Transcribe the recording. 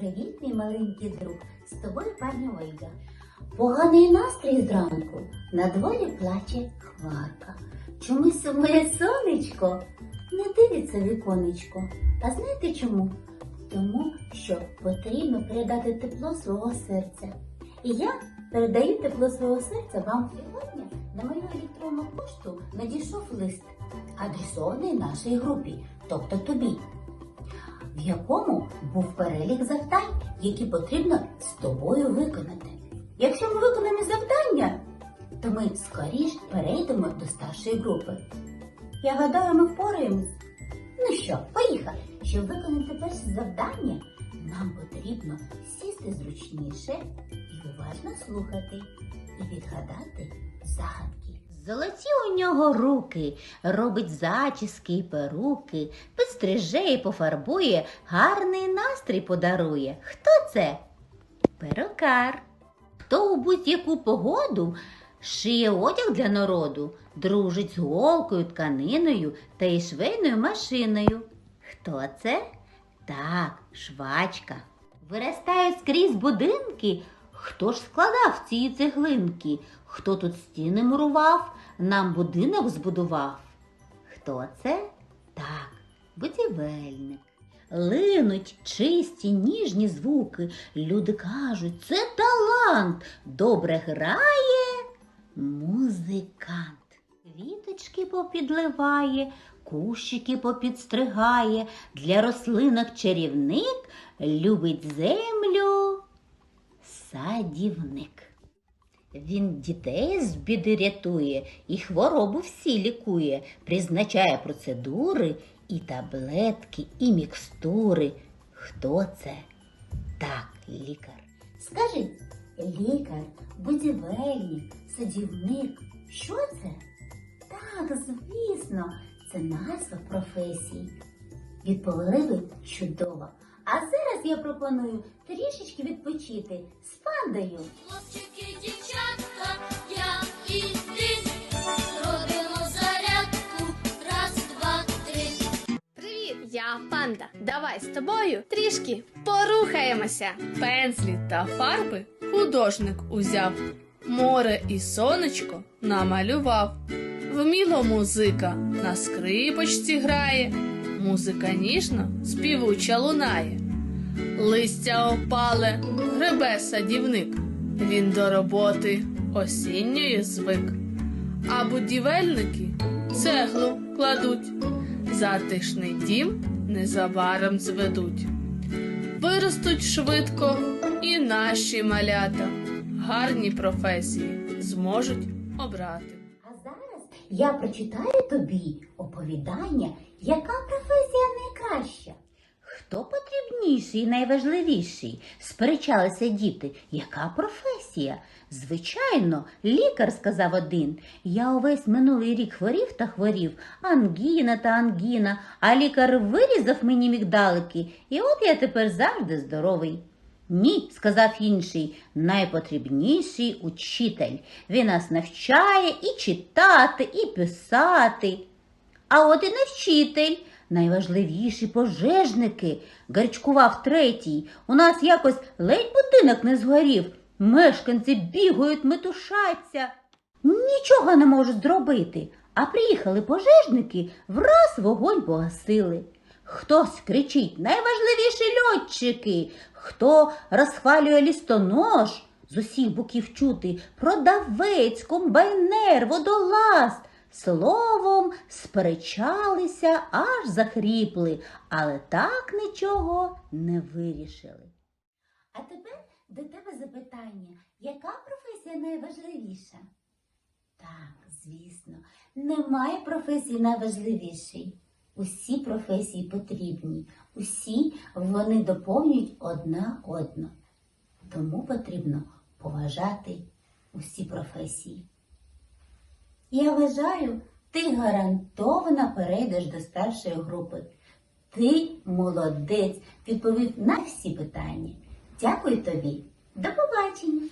Привіт, мій маленький друг. З тобою пані Ольга. Поганий настрій зранку. На дворі плаче хмарка. Чомусь моє сонечко не дивиться віконечко. А знаєте чому? Тому що потрібно передати тепло свого серця. І я передаю тепло свого серця вам сьогодні на мою електронну пошту надійшов лист, адресований нашій групі, тобто тобі в якому був перелік завдань, які потрібно з тобою виконати. Якщо ми виконаємо завдання, то ми скоріш перейдемо до старшої групи. Я гадаю, ми впораємось. Ну що, поїхали. Щоб виконати перше завдання, нам потрібно сісти зручніше і уважно слухати і відгадати загадки. Золоті у нього руки, робить зачіски й перуки, підстриже і пофарбує, гарний настрій подарує. Хто це? Перукар. Хто у будь-яку погоду шиє одяг для народу, дружить з голкою, тканиною та й швейною машиною. Хто це? Так, швачка. Виростають скрізь будинки. Хто ж складав ці цеглинки? Хто тут стіни мурував, нам будинок збудував? Хто це? Так, будівельник. Линуть чисті ніжні звуки. Люди кажуть, це талант. Добре грає музикант. Квіточки попідливає, кущики попідстригає. Для рослинок чарівник любить землю садівник. Він дітей з біди рятує і хворобу всі лікує, призначає процедури і таблетки, і мікстури. Хто це? Так, лікар. Скажіть, лікар, будівельник, садівник. Що це? Так, звісно, це назва професії. Відповіли ви чудово. А зараз я пропоную трішечки відпочити з пандою. Хлопчики, дівчатка, я і ти робимо зарядку. Раз, два, три. Привіт, я панда. Давай з тобою трішки порухаємося. Пензлі та фарби художник узяв, море і сонечко намалював. Вміло музика на скрипочці грає, музика ніжно співуча лунає. Листя опале, гребе садівник, він до роботи осінньої звик. А будівельники цеглу кладуть, затишний дім незабаром зведуть. Виростуть швидко і наші малята, гарні професії зможуть обрати. Я прочитаю тобі оповідання, яка професія найкраща. Хто потрібніший і найважливіший? Сперечалися діти. Яка професія? Звичайно, лікар сказав один. Я увесь минулий рік хворів та хворів, ангіна та ангіна, а лікар вирізав мені мігдалики, і от я тепер завжди здоровий. Ні, сказав інший, найпотрібніший учитель. Він нас навчає і читати, і писати. А от і не вчитель. Найважливіші пожежники, гарчкував третій. У нас якось ледь будинок не згорів. Мешканці бігають, метушаться. Нічого не можуть зробити. А приїхали пожежники, враз вогонь погасили. Хтось кричить найважливіші льотчики, хто розхвалює лістонож, з усіх боків чути продавець, комбайнер, водолаз. Словом, сперечалися, аж захріпли, але так нічого не вирішили. А тепер до тебе запитання, яка професія найважливіша? Так, звісно, немає професії найважливішої. Усі професії потрібні, усі вони доповнюють одна одну. Тому потрібно поважати усі професії. Я вважаю, ти гарантовано перейдеш до старшої групи. Ти молодець, відповів на всі питання. Дякую тобі. До побачення!